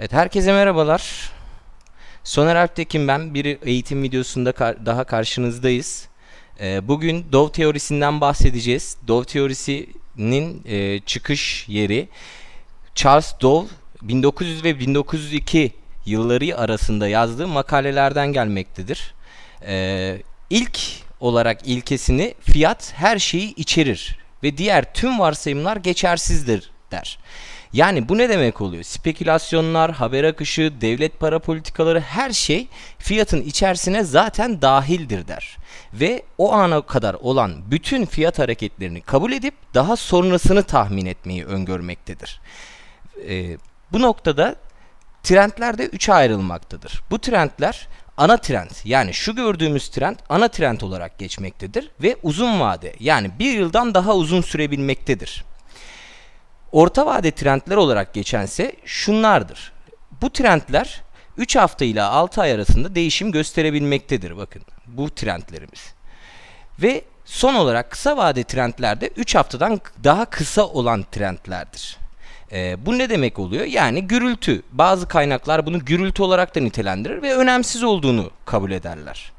Evet, herkese merhabalar. Soner Alptekin ben. Bir eğitim videosunda kar- daha karşınızdayız. Ee, bugün Dove teorisinden bahsedeceğiz. Dove teorisinin e, çıkış yeri Charles Dove 1900 ve 1902 yılları arasında yazdığı makalelerden gelmektedir. Ee, ilk olarak ilkesini fiyat her şeyi içerir ve diğer tüm varsayımlar geçersizdir der. Yani bu ne demek oluyor? Spekülasyonlar, haber akışı, devlet para politikaları her şey fiyatın içerisine zaten dahildir der. Ve o ana kadar olan bütün fiyat hareketlerini kabul edip daha sonrasını tahmin etmeyi öngörmektedir. Ee, bu noktada trendler de 3'e ayrılmaktadır. Bu trendler ana trend yani şu gördüğümüz trend ana trend olarak geçmektedir ve uzun vade yani bir yıldan daha uzun sürebilmektedir. Orta vade trendler olarak geçense şunlardır. Bu trendler 3 hafta ile 6 ay arasında değişim gösterebilmektedir bakın bu trendlerimiz. Ve son olarak kısa vade trendler de 3 haftadan daha kısa olan trendlerdir. Ee, bu ne demek oluyor? Yani gürültü. Bazı kaynaklar bunu gürültü olarak da nitelendirir ve önemsiz olduğunu kabul ederler.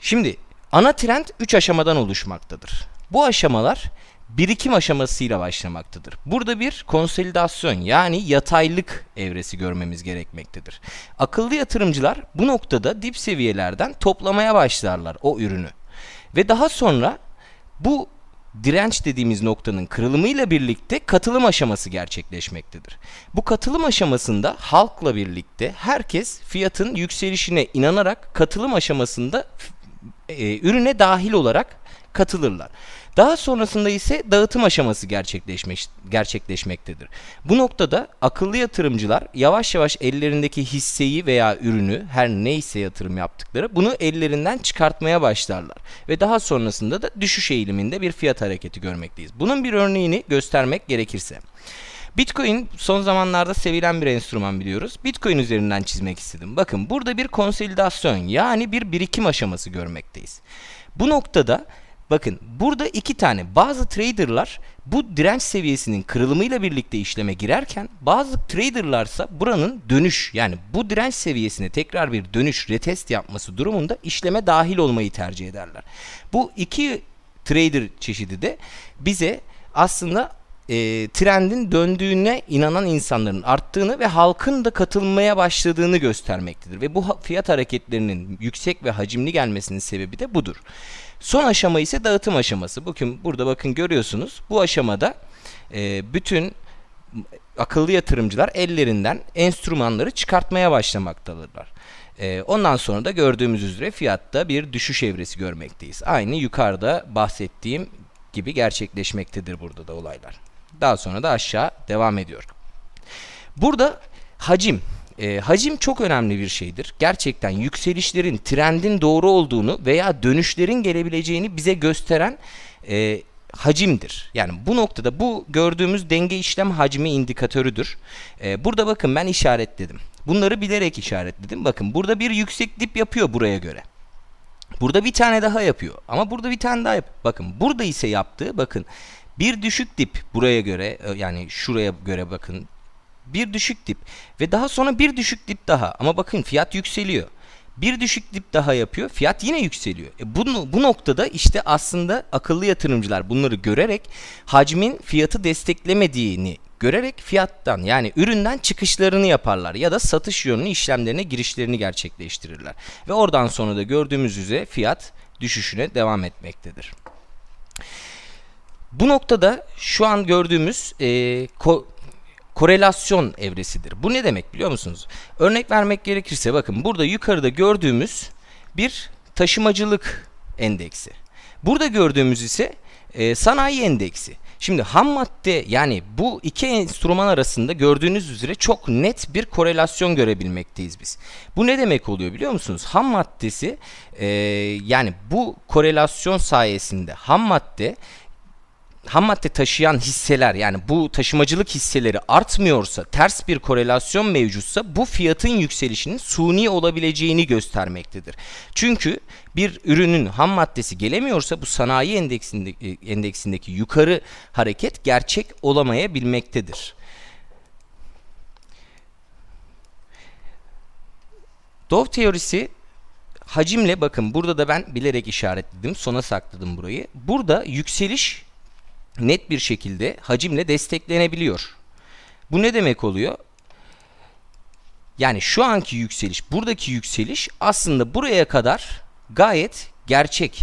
Şimdi ana trend 3 aşamadan oluşmaktadır. Bu aşamalar birikim aşamasıyla başlamaktadır. Burada bir konsolidasyon yani yataylık evresi görmemiz gerekmektedir. Akıllı yatırımcılar bu noktada dip seviyelerden toplamaya başlarlar o ürünü. Ve daha sonra bu direnç dediğimiz noktanın kırılımıyla birlikte katılım aşaması gerçekleşmektedir. Bu katılım aşamasında halkla birlikte herkes fiyatın yükselişine inanarak katılım aşamasında e, ürüne dahil olarak katılırlar. Daha sonrasında ise dağıtım aşaması gerçekleşmek, gerçekleşmektedir. Bu noktada akıllı yatırımcılar yavaş yavaş ellerindeki hisseyi veya ürünü her neyse yatırım yaptıkları bunu ellerinden çıkartmaya başlarlar. Ve daha sonrasında da düşüş eğiliminde bir fiyat hareketi görmekteyiz. Bunun bir örneğini göstermek gerekirse. Bitcoin son zamanlarda sevilen bir enstrüman biliyoruz. Bitcoin üzerinden çizmek istedim. Bakın burada bir konsolidasyon yani bir birikim aşaması görmekteyiz. Bu noktada bakın burada iki tane bazı traderlar bu direnç seviyesinin kırılımıyla birlikte işleme girerken bazı traderlarsa buranın dönüş yani bu direnç seviyesine tekrar bir dönüş retest yapması durumunda işleme dahil olmayı tercih ederler. Bu iki trader çeşidi de bize aslında e, trendin döndüğüne inanan insanların arttığını ve halkın da katılmaya başladığını göstermektedir. Ve bu fiyat hareketlerinin yüksek ve hacimli gelmesinin sebebi de budur. Son aşama ise dağıtım aşaması. Bugün burada bakın görüyorsunuz. Bu aşamada e, bütün akıllı yatırımcılar ellerinden enstrümanları çıkartmaya başlamaktadırlar. E, ondan sonra da gördüğümüz üzere fiyatta bir düşüş evresi görmekteyiz. Aynı yukarıda bahsettiğim gibi gerçekleşmektedir burada da olaylar. Daha sonra da aşağı devam ediyor. Burada hacim. E, hacim çok önemli bir şeydir. Gerçekten yükselişlerin, trendin doğru olduğunu veya dönüşlerin gelebileceğini bize gösteren e, hacimdir. Yani bu noktada bu gördüğümüz denge işlem hacmi indikatörüdür. E, burada bakın ben işaretledim. Bunları bilerek işaretledim. Bakın burada bir yüksek dip yapıyor buraya göre. Burada bir tane daha yapıyor. Ama burada bir tane daha yap. Bakın burada ise yaptığı bakın bir düşük dip buraya göre e, yani şuraya göre bakın bir düşük dip ve daha sonra bir düşük dip daha ama bakın fiyat yükseliyor. Bir düşük dip daha yapıyor. Fiyat yine yükseliyor. E bunu, bu noktada işte aslında akıllı yatırımcılar bunları görerek hacmin fiyatı desteklemediğini görerek fiyattan yani üründen çıkışlarını yaparlar ya da satış yönlü işlemlerine girişlerini gerçekleştirirler. Ve oradan sonra da gördüğümüz üzere fiyat düşüşüne devam etmektedir. Bu noktada şu an gördüğümüz e, ko- korelasyon evresidir. Bu ne demek biliyor musunuz? Örnek vermek gerekirse bakın burada yukarıda gördüğümüz bir taşımacılık endeksi. Burada gördüğümüz ise e, sanayi endeksi. Şimdi ham madde yani bu iki enstrüman arasında gördüğünüz üzere çok net bir korelasyon görebilmekteyiz biz. Bu ne demek oluyor biliyor musunuz? Ham maddesi e, yani bu korelasyon sayesinde ham madde ham madde taşıyan hisseler yani bu taşımacılık hisseleri artmıyorsa ters bir korelasyon mevcutsa bu fiyatın yükselişinin suni olabileceğini göstermektedir. Çünkü bir ürünün ham maddesi gelemiyorsa bu sanayi endeksinde, e, endeksindeki yukarı hareket gerçek olamayabilmektedir. Dove teorisi hacimle bakın burada da ben bilerek işaretledim. Sona sakladım burayı. Burada yükseliş net bir şekilde hacimle desteklenebiliyor. Bu ne demek oluyor? Yani şu anki yükseliş, buradaki yükseliş aslında buraya kadar gayet gerçek.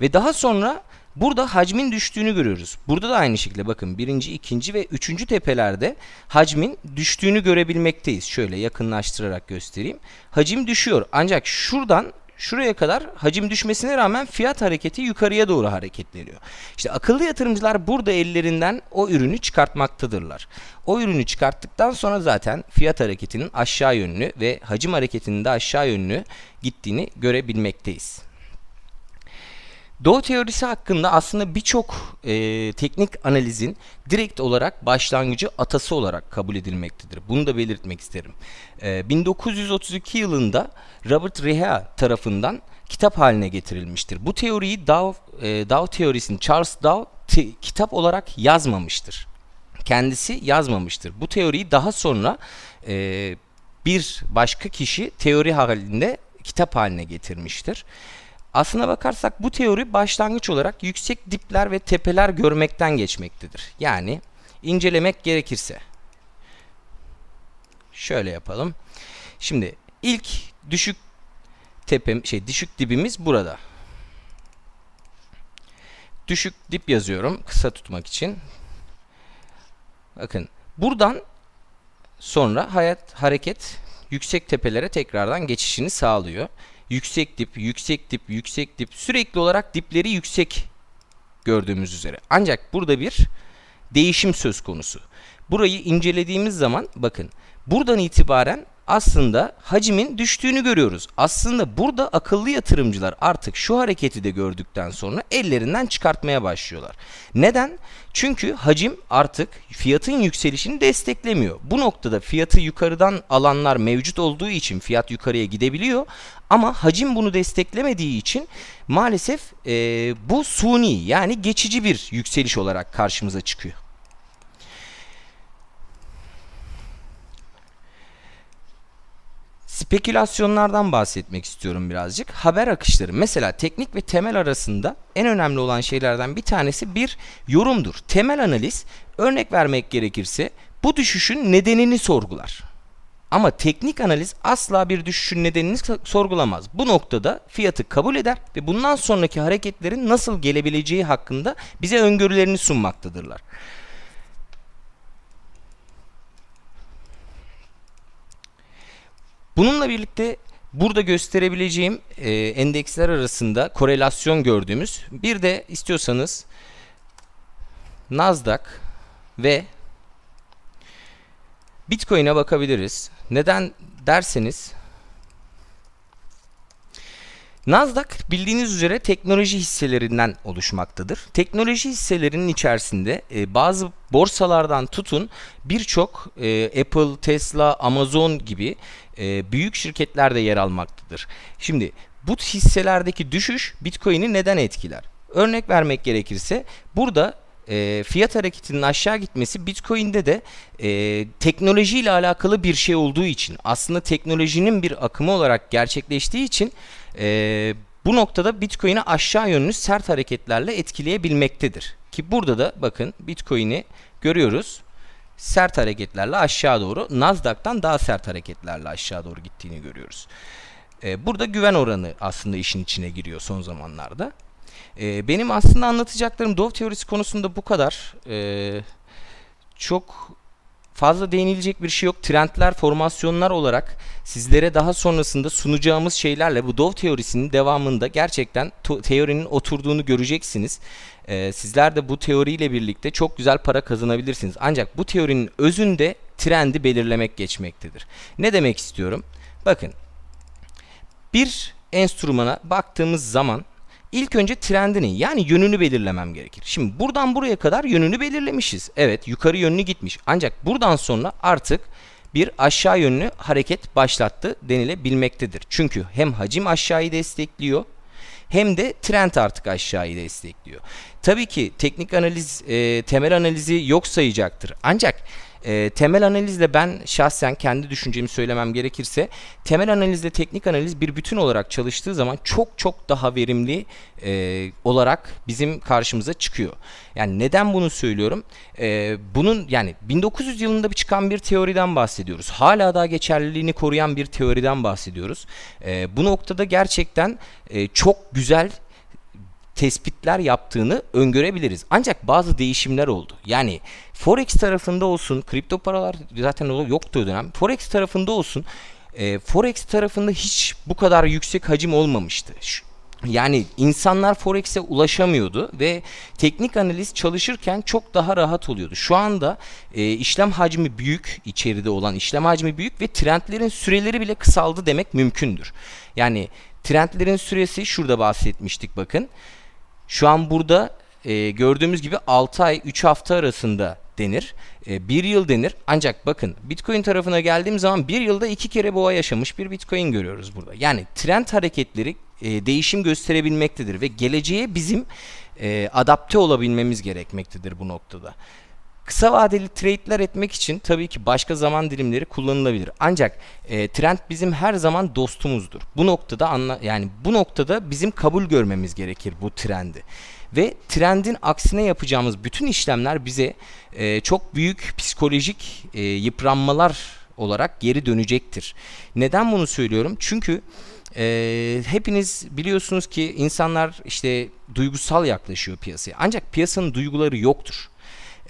Ve daha sonra burada hacmin düştüğünü görüyoruz. Burada da aynı şekilde bakın birinci, ikinci ve üçüncü tepelerde hacmin düştüğünü görebilmekteyiz. Şöyle yakınlaştırarak göstereyim. Hacim düşüyor ancak şuradan şuraya kadar hacim düşmesine rağmen fiyat hareketi yukarıya doğru hareketleniyor. İşte akıllı yatırımcılar burada ellerinden o ürünü çıkartmaktadırlar. O ürünü çıkarttıktan sonra zaten fiyat hareketinin aşağı yönlü ve hacim hareketinin de aşağı yönlü gittiğini görebilmekteyiz. Doğu teorisi hakkında aslında birçok e, teknik analizin direkt olarak başlangıcı atası olarak kabul edilmektedir. Bunu da belirtmek isterim. E, 1932 yılında Robert Reha tarafından kitap haline getirilmiştir. Bu teoriyi Dow, e, Dow teorisini Charles Dow te- kitap olarak yazmamıştır. Kendisi yazmamıştır. Bu teoriyi daha sonra e, bir başka kişi teori halinde kitap haline getirmiştir. Aslına bakarsak bu teori başlangıç olarak yüksek dipler ve tepeler görmekten geçmektedir. Yani incelemek gerekirse. Şöyle yapalım. Şimdi ilk düşük tepem şey düşük dibimiz burada. Düşük dip yazıyorum kısa tutmak için. Bakın buradan sonra hayat hareket yüksek tepelere tekrardan geçişini sağlıyor yüksek dip, yüksek dip, yüksek dip sürekli olarak dipleri yüksek gördüğümüz üzere. Ancak burada bir değişim söz konusu. Burayı incelediğimiz zaman bakın buradan itibaren aslında hacimin düştüğünü görüyoruz. Aslında burada akıllı yatırımcılar artık şu hareketi de gördükten sonra ellerinden çıkartmaya başlıyorlar. Neden? Çünkü hacim artık fiyatın yükselişini desteklemiyor. Bu noktada fiyatı yukarıdan alanlar mevcut olduğu için fiyat yukarıya gidebiliyor. Ama hacim bunu desteklemediği için maalesef e, bu suni yani geçici bir yükseliş olarak karşımıza çıkıyor. Spekülasyonlardan bahsetmek istiyorum birazcık. Haber akışları mesela teknik ve temel arasında en önemli olan şeylerden bir tanesi bir yorumdur. Temel analiz örnek vermek gerekirse bu düşüşün nedenini sorgular. Ama teknik analiz asla bir düşüşün nedenini sorgulamaz. Bu noktada fiyatı kabul eder ve bundan sonraki hareketlerin nasıl gelebileceği hakkında bize öngörülerini sunmaktadırlar. Bununla birlikte burada gösterebileceğim e, endeksler arasında korelasyon gördüğümüz bir de istiyorsanız Nasdaq ve Bitcoin'e bakabiliriz. Neden derseniz Nasdaq bildiğiniz üzere teknoloji hisselerinden oluşmaktadır. Teknoloji hisselerinin içerisinde e, bazı borsalardan tutun birçok e, Apple, Tesla, Amazon gibi e, büyük şirketler de yer almaktadır. Şimdi bu hisselerdeki düşüş Bitcoin'i neden etkiler? Örnek vermek gerekirse burada e, fiyat hareketinin aşağı gitmesi Bitcoin'de de e, teknolojiyle alakalı bir şey olduğu için aslında teknolojinin bir akımı olarak gerçekleştiği için e, bu noktada Bitcoin'i aşağı yönlü sert hareketlerle etkileyebilmektedir. Ki burada da bakın Bitcoin'i görüyoruz sert hareketlerle aşağı doğru Nasdaq'tan daha sert hareketlerle aşağı doğru gittiğini görüyoruz. E, burada güven oranı aslında işin içine giriyor son zamanlarda. E, benim aslında anlatacaklarım Dove teorisi konusunda bu kadar. E, çok fazla değinilecek bir şey yok. Trendler, formasyonlar olarak sizlere daha sonrasında sunacağımız şeylerle bu Dove teorisinin devamında gerçekten teorinin oturduğunu göreceksiniz. Ee, sizler de bu teoriyle birlikte çok güzel para kazanabilirsiniz. Ancak bu teorinin özünde trendi belirlemek geçmektedir. Ne demek istiyorum? Bakın bir enstrümana baktığımız zaman İlk önce trendini yani yönünü belirlemem gerekir. Şimdi buradan buraya kadar yönünü belirlemişiz. Evet yukarı yönlü gitmiş. Ancak buradan sonra artık bir aşağı yönlü hareket başlattı denilebilmektedir. Çünkü hem hacim aşağıyı destekliyor hem de trend artık aşağıyı destekliyor. Tabii ki teknik analiz, e, temel analizi yok sayacaktır. Ancak e, temel analizle ben şahsen kendi düşüncemi söylemem gerekirse temel analizle teknik analiz bir bütün olarak çalıştığı zaman çok çok daha verimli e, olarak bizim karşımıza çıkıyor. Yani neden bunu söylüyorum? E, bunun yani 1900 yılında bir çıkan bir teoriden bahsediyoruz. Hala daha geçerliliğini koruyan bir teoriden bahsediyoruz. E, bu noktada gerçekten e, çok güzel tespitler yaptığını öngörebiliriz. Ancak bazı değişimler oldu. Yani Forex tarafında olsun, kripto paralar zaten yoktu o dönem. Forex tarafında olsun, e, Forex tarafında hiç bu kadar yüksek hacim olmamıştı. Yani insanlar Forex'e ulaşamıyordu ve teknik analiz çalışırken çok daha rahat oluyordu. Şu anda e, işlem hacmi büyük, içeride olan işlem hacmi büyük ve trendlerin süreleri bile kısaldı demek mümkündür. Yani trendlerin süresi şurada bahsetmiştik bakın. Şu an burada e, gördüğümüz gibi 6 ay 3 hafta arasında denir. 1 yıl denir. Ancak bakın Bitcoin tarafına geldiğim zaman 1 yılda 2 kere boğa yaşamış bir Bitcoin görüyoruz burada. Yani trend hareketleri e, değişim gösterebilmektedir ve geleceğe bizim e, adapte olabilmemiz gerekmektedir bu noktada. Kısa vadeli trade'ler etmek için tabii ki başka zaman dilimleri kullanılabilir. Ancak e, trend bizim her zaman dostumuzdur. Bu noktada anla yani bu noktada bizim kabul görmemiz gerekir bu trendi. Ve trendin aksine yapacağımız bütün işlemler bize e, çok büyük psikolojik e, yıpranmalar olarak geri dönecektir. Neden bunu söylüyorum? Çünkü e, hepiniz biliyorsunuz ki insanlar işte duygusal yaklaşıyor piyasaya. Ancak piyasanın duyguları yoktur.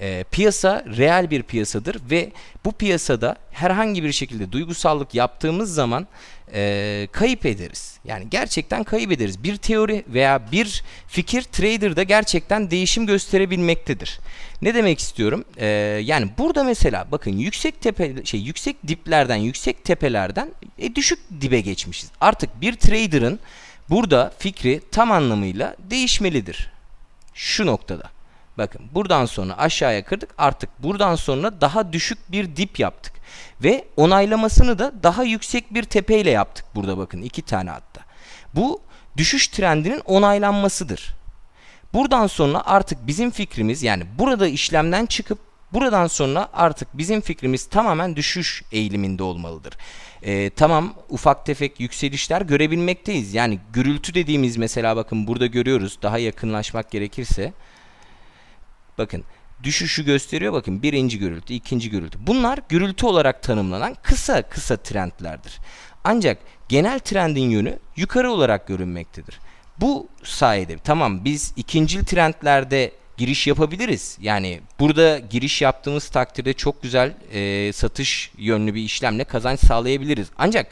E, piyasa reel bir piyasadır ve bu piyasada herhangi bir şekilde duygusallık yaptığımız zaman e, kayıp ederiz. Yani gerçekten kayıp ederiz. Bir teori veya bir fikir trader'da gerçekten değişim gösterebilmektedir. Ne demek istiyorum? E, yani burada mesela bakın yüksek tepe şey yüksek diplerden, yüksek tepelerden e, düşük dibe geçmişiz. Artık bir trader'ın burada fikri tam anlamıyla değişmelidir. Şu noktada. Bakın buradan sonra aşağıya kırdık. Artık buradan sonra daha düşük bir dip yaptık. Ve onaylamasını da daha yüksek bir tepeyle yaptık burada bakın iki tane hatta. Bu düşüş trendinin onaylanmasıdır. Buradan sonra artık bizim fikrimiz yani burada işlemden çıkıp buradan sonra artık bizim fikrimiz tamamen düşüş eğiliminde olmalıdır. Ee, tamam ufak tefek yükselişler görebilmekteyiz. Yani gürültü dediğimiz mesela bakın burada görüyoruz daha yakınlaşmak gerekirse. Bakın düşüşü gösteriyor bakın birinci gürültü, ikinci gürültü. Bunlar gürültü olarak tanımlanan kısa kısa trendlerdir. Ancak genel trendin yönü yukarı olarak görünmektedir. Bu sayede tamam biz ikincil trendlerde giriş yapabiliriz. Yani burada giriş yaptığımız takdirde çok güzel e, satış yönlü bir işlemle kazanç sağlayabiliriz. Ancak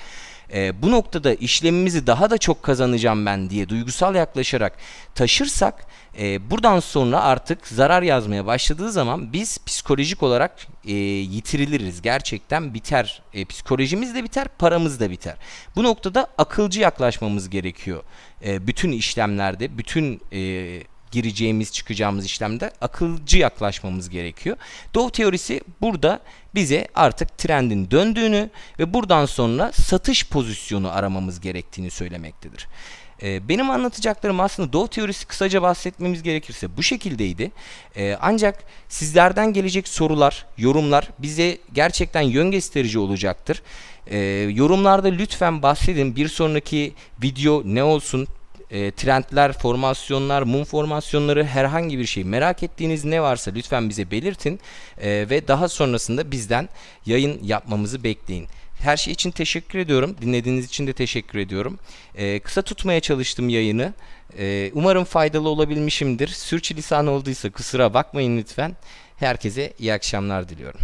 e, bu noktada işlemimizi daha da çok kazanacağım ben diye duygusal yaklaşarak taşırsak e, buradan sonra artık zarar yazmaya başladığı zaman biz psikolojik olarak e, yitiriliriz. Gerçekten biter. E, psikolojimiz de biter, paramız da biter. Bu noktada akılcı yaklaşmamız gerekiyor. E, bütün işlemlerde, bütün e, gireceğimiz çıkacağımız işlemde akılcı yaklaşmamız gerekiyor. Dove teorisi burada bize artık trendin döndüğünü ve buradan sonra satış pozisyonu aramamız gerektiğini söylemektedir. Ee, benim anlatacaklarım aslında Dove teorisi kısaca bahsetmemiz gerekirse bu şekildeydi. Ee, ancak sizlerden gelecek sorular, yorumlar bize gerçekten yön gösterici olacaktır. Ee, yorumlarda lütfen bahsedin. Bir sonraki video ne olsun? E, trendler, formasyonlar, mum formasyonları herhangi bir şey merak ettiğiniz ne varsa lütfen bize belirtin E, ve daha sonrasında bizden yayın yapmamızı bekleyin. Her şey için teşekkür ediyorum. Dinlediğiniz için de teşekkür ediyorum. E, kısa tutmaya çalıştım yayını. E, umarım faydalı olabilmişimdir. Sürçülisan olduysa kusura bakmayın lütfen. Herkese iyi akşamlar diliyorum.